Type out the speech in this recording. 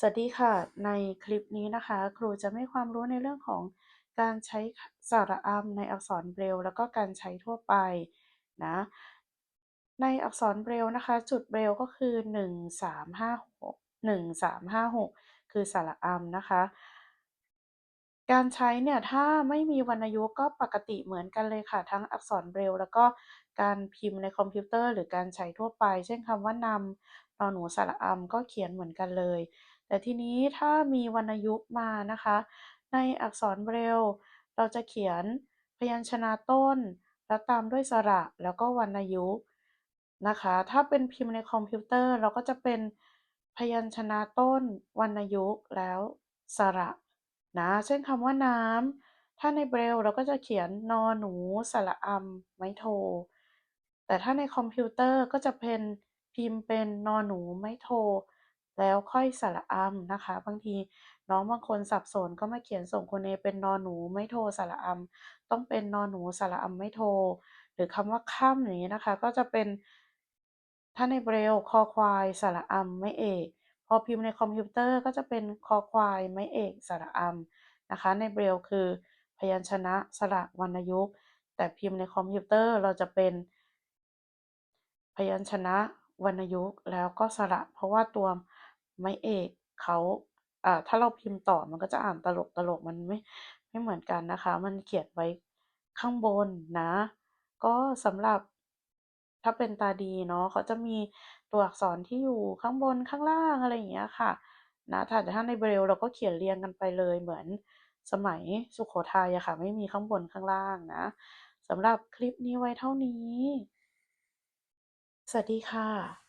สวัสดีค่ะ ในคลิปนี้นะคะ ครูจะให้ความรู้ในเรื่องของการใช้สระอำในอักษรเบรลแล้วก็การใช้ทั่วไปนะในอักษรเบรลนะคะ จุดเบรลก็คือ 1 3 5 6 1 3 5 6 คือสระอำนะคะ การใช้เนี่ยถ้าไม่มีวรรณยุกต์ก็ปกติเหมือนกันเลยค่ะ ทั้งอักษรเบรลแล้วก็การพิมพ์ในคอมพิวเตอร์ หรือการใช้ทั่วไป เช่นคำว่านำนหนูสระอำก็เขียนเหมือนกันเลย แต่ทีนี้ถ้ามีวรรณยุกต์มานะคะ ในอักษรเบรล เราจะเขียนพยัญชนะต้น แล้วตามด้วยสระแล้วก็วรรณยุกต์นะคะ ถ้าเป็นพิมพ์ในคอมพิวเตอร์เราก็จะเป็นพยัญชนะต้น วรรณยุกต์แล้วสระนะเช่นคำว่าน้ำถ้าในเบรลเราก็จะเขียนนหนูสระอำไม้โท แต่ถ้าในคอมพิวเตอร์ก็จะเป็นพิมพ์เป็นนหนูไม้โท แล้วค่อยสระอำนะคะ บางทีน้องบางคนสับสนก็มาเขียนส่งคุณเอเป็นนอหนูไม้โทรสระอำต้องเป็นนอหนูสระอำไม้โทร หรือคำว่าค่ำอย่างนี้นะคะ ก็จะเป็นถ้าในเบรลล์คอควายสระอำไม้เอกพอพิมพ์ในคอมพิวเตอร์ก็จะเป็นคอควายไม้เอกสระอำนะคะ ในเบรลล์คือพยัญชนะสระวรรณยุกต์ แต่พิมพ์ในคอมพิวเตอร์เราจะเป็นพยัญชนะวรรณยุกต์แล้วก็สระ เพราะว่าตัว ไม้เอกเขาอ่าถ้าเราพิมพ์ต่อมันก็จะอ่านตลกๆมันไม่ไม่เหมือนกันนะคะ มันเขียนไว้ข้างบนนะ ก็สำหรับถ้าเป็นตาดีเนาะเขาจะมีตัวอักษรที่อยู่ข้างบนข้างล่างอะไรอย่างเงี้ยค่ะนะแต่ถ้าในเบรลเราก็เขียนเรียงกันไปเลยเหมือนสมัยสุโขทัยอะค่ะ ไม่มีข้างบนข้างล่างนะสำหรับคลิปนี้ไว้เท่านี้ สวัสดีค่ะ